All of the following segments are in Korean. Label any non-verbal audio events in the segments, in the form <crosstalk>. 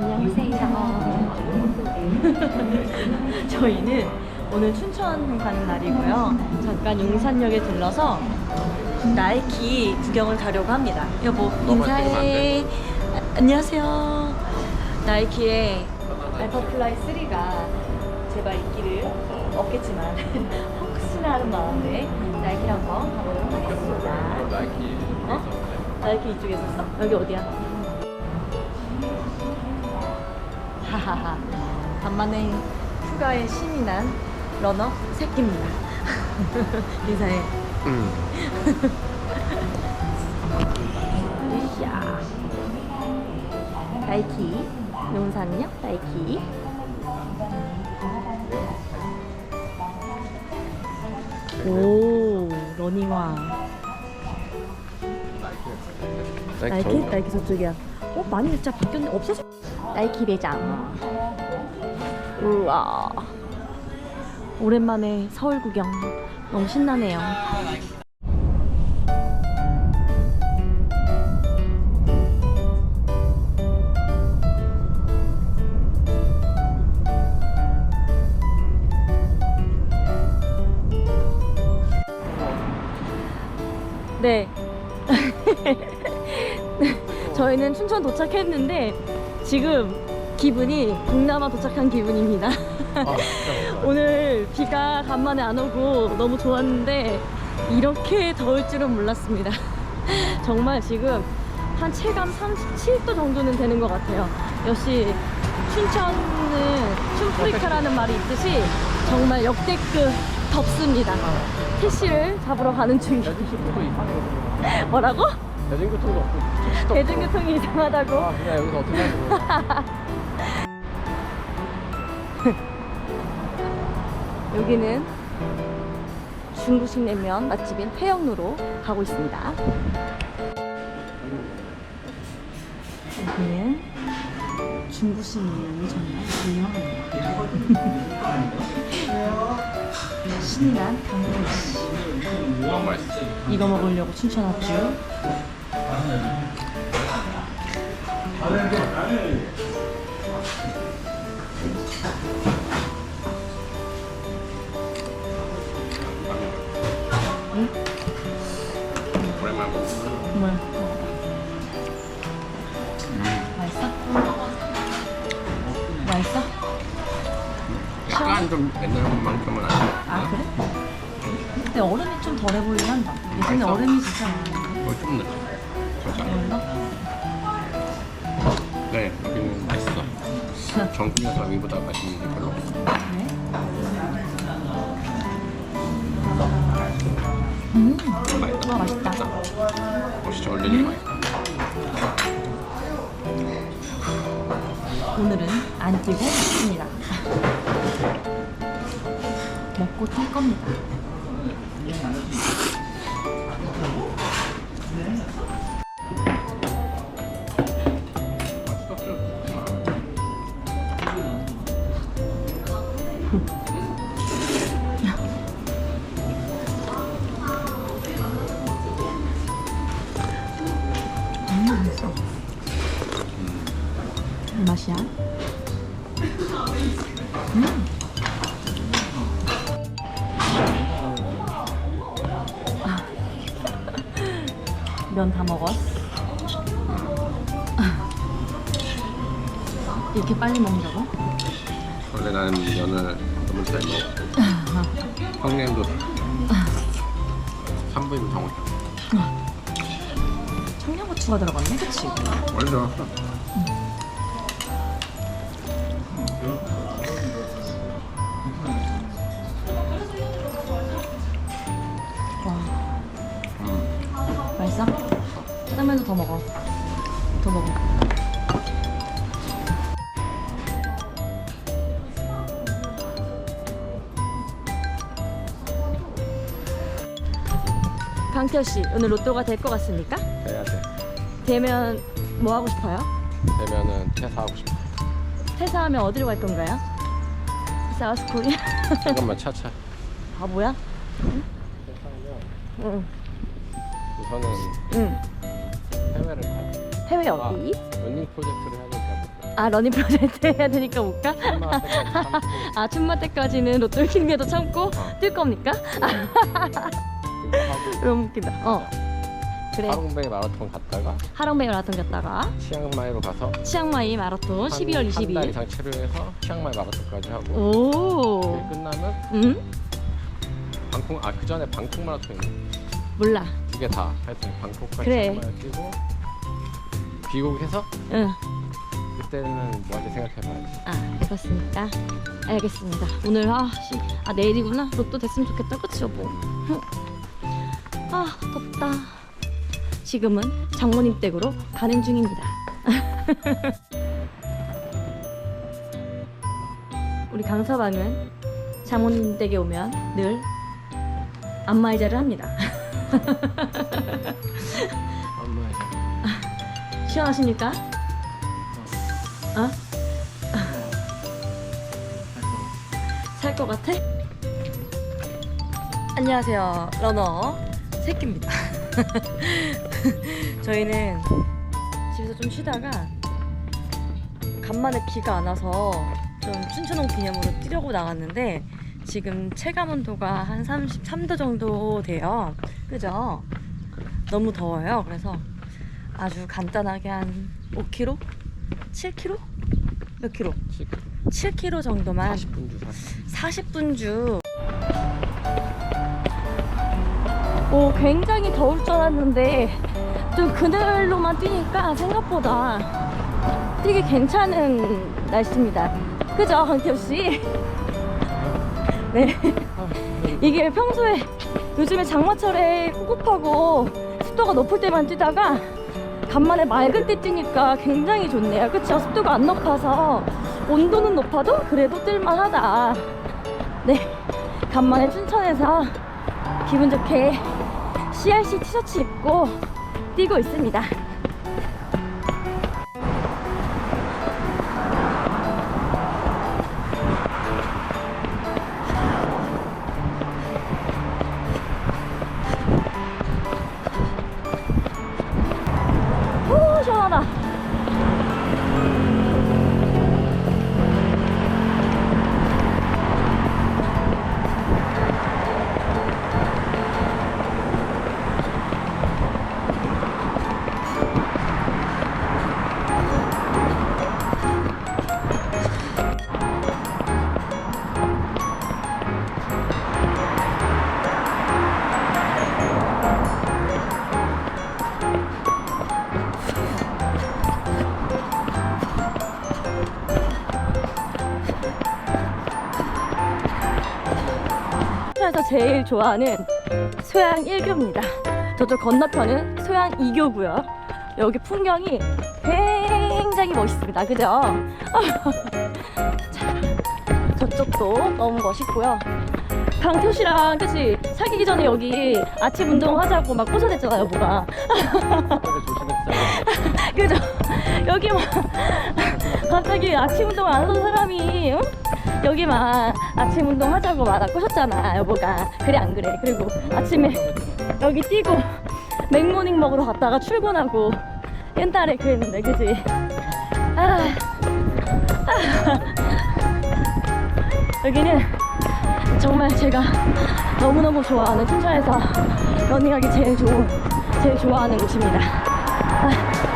안녕하세요. <laughs> 저희는 오늘 춘천 가는 날이고요. 잠깐 용산역에 들러서 나이키 구경을 가려고 합니다. 여보 인사해. 아, 안녕하세요. 나이키의 알파플라이 3가 제발 인기를 얻겠지만 <laughs> 혹시나 하는 마음에 나이키를 한번 가보도록 하겠습니다. 나이키 어? 나이키 이쪽에 있었어? 여기 어디야? 하하하. 간만에 휴가에 신이 난 러너 새끼입니다. <laughs> 인사해. 응. 으쌰. 나이키. 용산역 나이키. 오, 러닝화. 나이키? 나이키 저쪽이야. 어, 많이 진짜 바뀌었네. 없어서. 나이키 매장. 우와. 오랜만에 서울 구경. 너무 신나네요. 네. <laughs> 저희는 춘천 도착했는데 지금 기분이 동남아 도착한 기분입니다. <laughs> 오늘 비가 간만에 안 오고 너무 좋았는데 이렇게 더울 줄은 몰랐습니다. <laughs> 정말 지금 한 체감 37도 정도는 되는 것 같아요. 역시 춘천은 춘프리카라는 말이 있듯이 정말 역대급 덥습니다. 택시를 잡으러 가는 중이에요. <laughs> 뭐라고? 대중교통도 없고 택시도 대중교통이 이상하다고? 아 그냥 여기서 어떻게 하고 <laughs> 여기는 중국식 냉면 맛집인 회영로로 가고 있습니다. 여기는 중국식 냉면이 정말 유명합니다. 신이 난. 너무 맛있어 이거 먹으려고 춘천 왔죠. 오랜만에 먹어 정말 맛있어? 맛있어? 약간 좀 옛날만큼은 아니야 아 그래? 근데 얼음이 좀 덜해 보이긴 한다. 예전에 맛있어? 얼음이 진짜 많았는데. 뭐좀 넣 얼마? 네 여기는 맛있어 전국에서 여기보다 맛있는 게 별로 없어 네. 음, 맛있다 와 맛있다. 멋있죠 얼리니 맛있다 오늘은 안 뛰고 있습니다. 먹고 뛸 겁니다. 이 맛이야? 면다 먹었어. 이렇게 빨리 먹는다고? 원래 나는 면을 너무 잘 먹어 <laughs> 형님도 3분이면 다 먹자 청양고추가 들어갔네, 그치? 원래 들어갔어 와, 음. 맛있어? 짜장면도 더 먹어. 더 먹어. 강태호 씨, 오늘 로또가 될 것 같습니까? 돼야 돼 되면 뭐 하고 싶어요? 되면은 퇴사하고 싶어 퇴사하면 어디로 갈 건가요? 사우스 코리아? <laughs> 잠깐만 차차 바보야? 퇴사하면 응, 우선은 응. 해외를 돼 해외 아, 어디? 런닝 프로젝트를 못해 아 러닝 프로젝트 해야 되니까 못 가? <laughs> 아 춘마 때까지는 로또 1킹에도 참고 어. 뛸 겁니까? <laughs> <laughs> 너무 웃긴다. 어. 그래. 하롱베이 마라톤 갔다가 하롱베이 마라톤 갔다가 치앙마이로 가서 치앙마이 마라톤 12월 한달 22일. 이상 치료해서 치앙마이 마라톤까지 하고 오. 끝나면 응? 방콕 아그 전에 방콕 마라톤 몰라. 두개 다 하여튼 방콕까지 그래. 치앙마이 뛰고 귀국해서 응. 그때는 뭐 할지 생각해봐야지. 아, 해봤으니까 알겠습니다. 오늘 아, 씨, 아 내일이구나. 로또 됐으면 좋겠다. 그치 여보? 응. 아 덥다. 지금은 장모님 댁으로 가는 중입니다. <laughs> 우리 강서방은 장모님 댁에 오면 늘 안마의자를 합니다. <laughs> 엄마 시원하십니까? 어? 살것 같아? 안녕하세요. 러너 새끼입니다. <laughs> 저희는 집에서 좀 쉬다가 간만에 비가 안 와서 좀 춘천홍 기념으로 뛰려고 나갔는데 지금 체감 온도가 한 33도 정도 돼요. 그죠? 너무 더워요. 그래서 아주 간단하게 한 5km? 7km? 몇 킬로? 7km 정도만 40분 주 40. 40분 주. 오, 굉장히 더울 줄 알았는데 좀 그늘로만 뛰니까 생각보다 뛰기 괜찮은 날씨입니다. 그죠, 강태호 씨? <laughs> 네. 이게 평소에 요즘에 장마철에 꿉꿉하고 습도가 높을 때만 뛰다가 간만에 맑을 때 뛰니까 굉장히 좋네요. 그쵸? 습도가 안 높아서 온도는 높아도 그래도 뛸만하다. 네. 간만에 춘천에서 기분 좋게 CRC 티셔츠 입고 뛰고 있습니다. 오, 시원하다. 에서 제일 좋아하는 소양 1교입니다. 저쪽 건너편은 소양 2교고요. 여기 풍경이 굉장히 멋있습니다. 그죠? <laughs> 자, 저쪽도 너무 멋있고요. 강태호 씨랑 그치 사귀기 전에 여기 아침 운동 하자고 막 꼬셔댔잖아요, 뭐가. <laughs> 그죠? 여기 막 <laughs> 갑자기 아침 운동 안 하던 사람이 응? 여기만 아침 운동 하자고 막 꼬셨잖아 여보가 그래 안 그래 그리고 아침에 여기 뛰고 맥모닝 먹으러 갔다가 출근하고 옛날에 그랬는데 그지? 아, 아. 여기는 정말 제가 너무너무 좋아하는 춘천에서 러닝하기 제일 좋은 제일 좋아하는 곳입니다 아.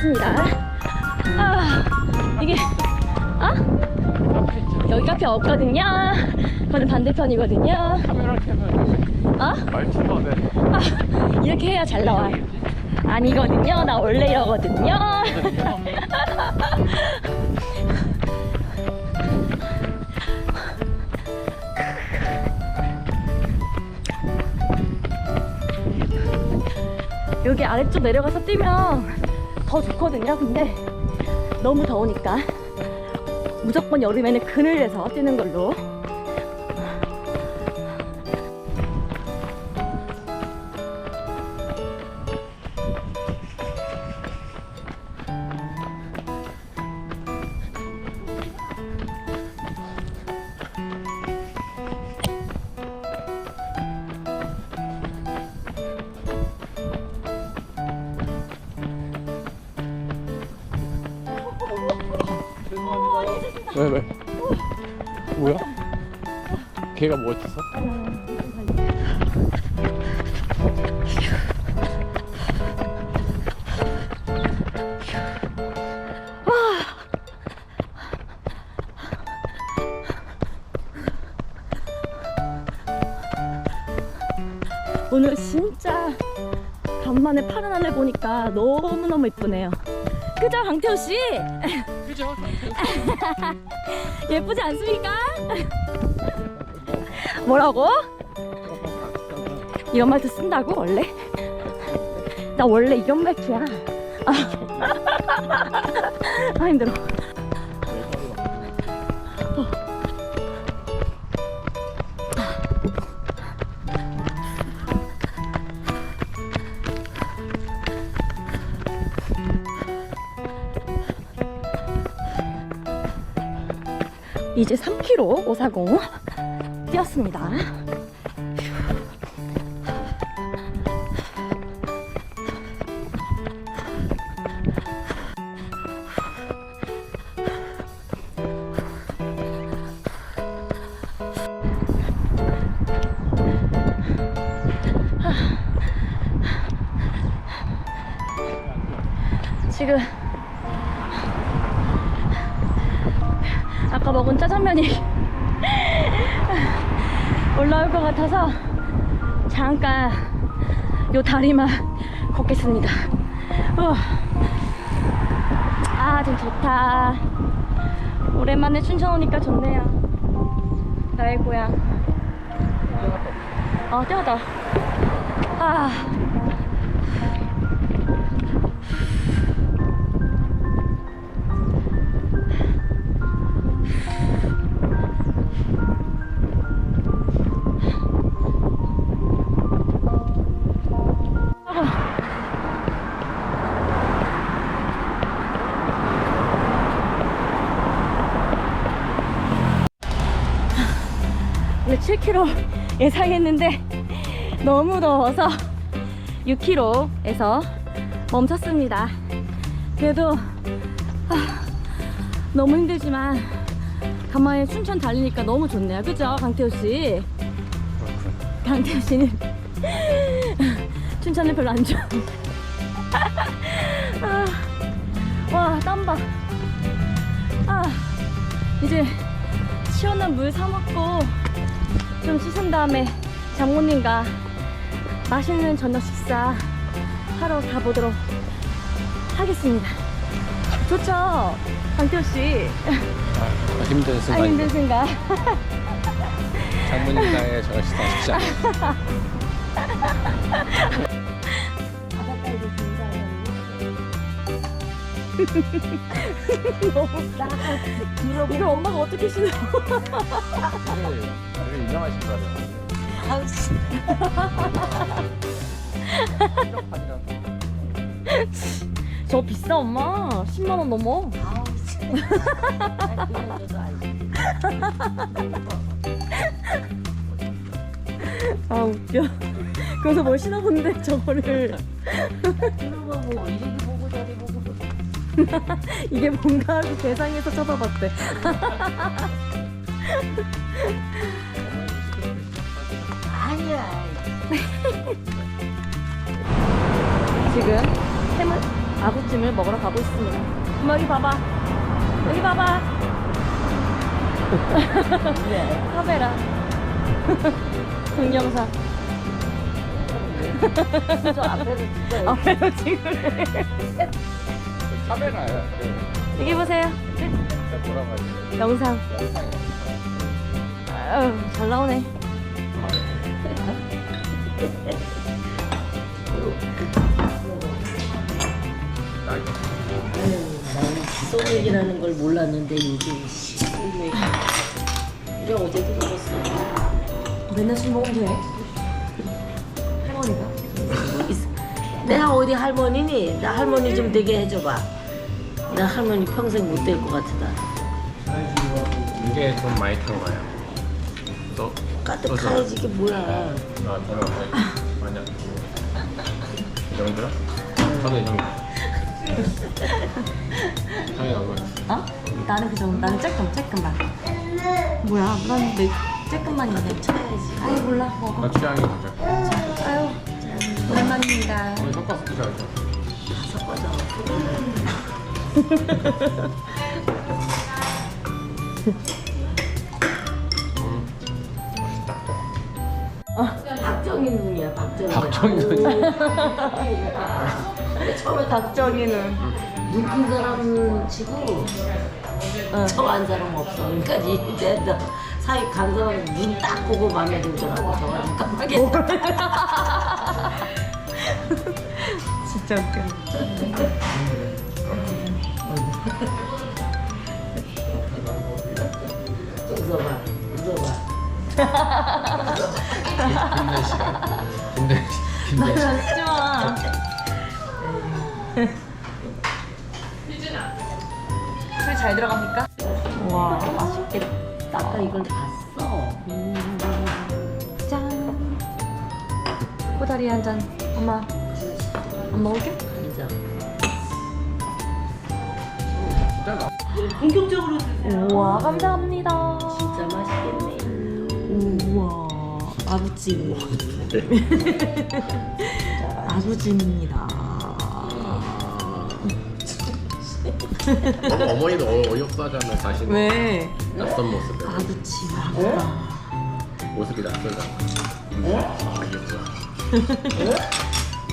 왔습니다. 아, 이게, 아? 여기 카페 없거든요. 저는 반대편이거든요. 카메라 켜면 아말 아, 이렇게 해야 잘 나와. 아니거든요. 나 원래 이러거든요. <laughs> 여기 아래쪽 내려가서 뛰면 더 좋거든요. 근데 너무 더우니까 무조건 여름에는 그늘에서 뛰는 걸로. 왜 왜? 뭐야? 걔가 뭐 했어? 오늘 진짜 간만에 파란 하늘 보니까 너무너무 이쁘네요. 그죠, 강태호 씨? 그죠? <laughs> 예쁘지 않습니까? <laughs> 뭐라고? 이런 말도 쓴다고 원래? <laughs> 나 원래 이런 말투야. 아, 아 힘들어. 이제 3km 540 뛰었습니다. 지금 잠깐 요 다리만 걷겠습니다. 후. 아, 좀 좋다. 오랜만에 춘천 오니까 좋네요. 나의 고향. 아, 뛰어다. 아. 3km 예상했는데 너무 더워서 6km에서 멈췄습니다. 그래도 아, 너무 힘들지만 간만에 춘천 달리니까 너무 좋네요. 그죠? 강태호 씨. 강태호 씨는 춘천을 별로 안 좋아. 아, 와, 땀 봐. 아, 이제 시원한 물 사먹고 좀 씻은 다음에 장모님과 맛있는 저녁 식사 하러 가보도록 하겠습니다. 좋죠? 강태호 씨. 아, 힘든 아, 순간이 힘든 순간. 장모님 나의 저녁 식사 쉽지 않아 <laughs> 너무 나. 이걸 엄마가 어떻게 신어? 되게 유명하신 거예요 저 비싸 엄마. 10만 원 넘어. 아 웃겨. 그래서 뭘 신어보는데 저거를 이게 <laughs> 뭔가 하고 대상에서 쳐다봤대. <laughs> 아니야. <laughs> 지금 해물 아구찜을 먹으러 가고 있습니다. 엄마 여기 봐봐. 여기 봐봐. 카메라. 동영상. 저 앞에서 진짜 앞에서 찍으래. 카메라야 여기 보세요. 그 뭐라고 하지 영상. 아유, 잘 나오네. 나는 소맥이라는 걸 몰랐는데 요즘 소맥. 우리 어제도 먹었어. 맨날 술 먹으면 돼. 할머니가. 내가 어디 할머니니? 나 할머니 좀 되게 해줘봐. 나 할머니 평생 못 될 것 같다. 이게 좀 많이 들어가요. 또 까뜩하지 이게 뭐야? 아 들어가요. 맞아. 이 정도야? 저도 이 정도. 저희 너무 어? 나는 그 정도. 나는 조금, 조금만. 뭐야? 난 내 조금만인데. 쳐야지. 아유 몰라. 먹어. 나 취향이 맞아. 아유 오랜만입니다. 오늘 섞어서 드셔야죠. 섞어서. 박정희 눈이야, 박정희. 박정희 눈. <laughs> 처음에 박정희 눈. 눈큰 사람은 치고 저한 사람 없어. 그러니까 이제 너 사이 간 사람 눈딱 보고 마음에 들더라고. 저가 깜빡이. <laughs> 진짜 웃겨. <laughs> 웃어봐, 웃어봐. 힘든 시간. 힘든 힘든 시간. 하지 마. 술잘 들어갑니까? 와 맛있겠다. 아까 이걸 봤어. 짠. 꼬다리 한 잔. 엄마 안 먹을게? 본격적으로 우와 감사합니다. 진짜 맛있겠네. 우와 아구찜. 아구찜입니다. 너무 어머니도 어- 어이없어 하잖아 자신. 왜? 낯선 모습을. 아구찜. 모습이 낯설잖아. 아 귀엽다.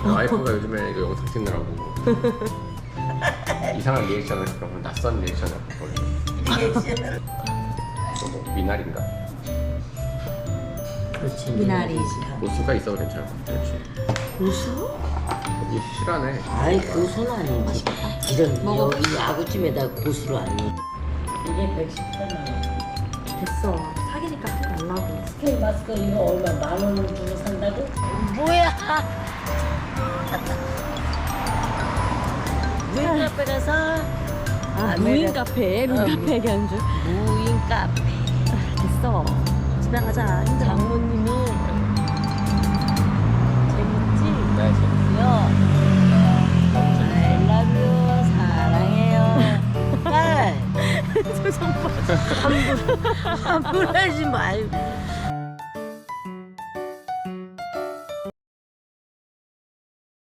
와이프가 요즘에 이거 영상 찍느라고 <laughs> 이상한 리액션을 그러면 낯선 리액션을 보거든요. 뭐 미나리인가? 그렇지. 미나리. 고수가 있어도 괜찮을 것 같아. 그렇지. 고수? 이 실하네. 아이 고수는 아니지. 이런 먹어. 이 아구찜에다 고수를 안 넣어. 이게 118만 원. 됐어. 사귀니까 하지 말라고. 스케일 마스크 이거 얼마 만 원을 주고 산다고? 뭐야? 무인 카페 가서. 아, 무인 카페, 무인 카페 얘기하는 줄. 무인 카페. 됐어. 집에 가자. 힘들어. 장모님이 재밌지? 네, 요. I love you 사랑해요. <laughs> 딸 <laughs> 함부로 함부로 하지 말고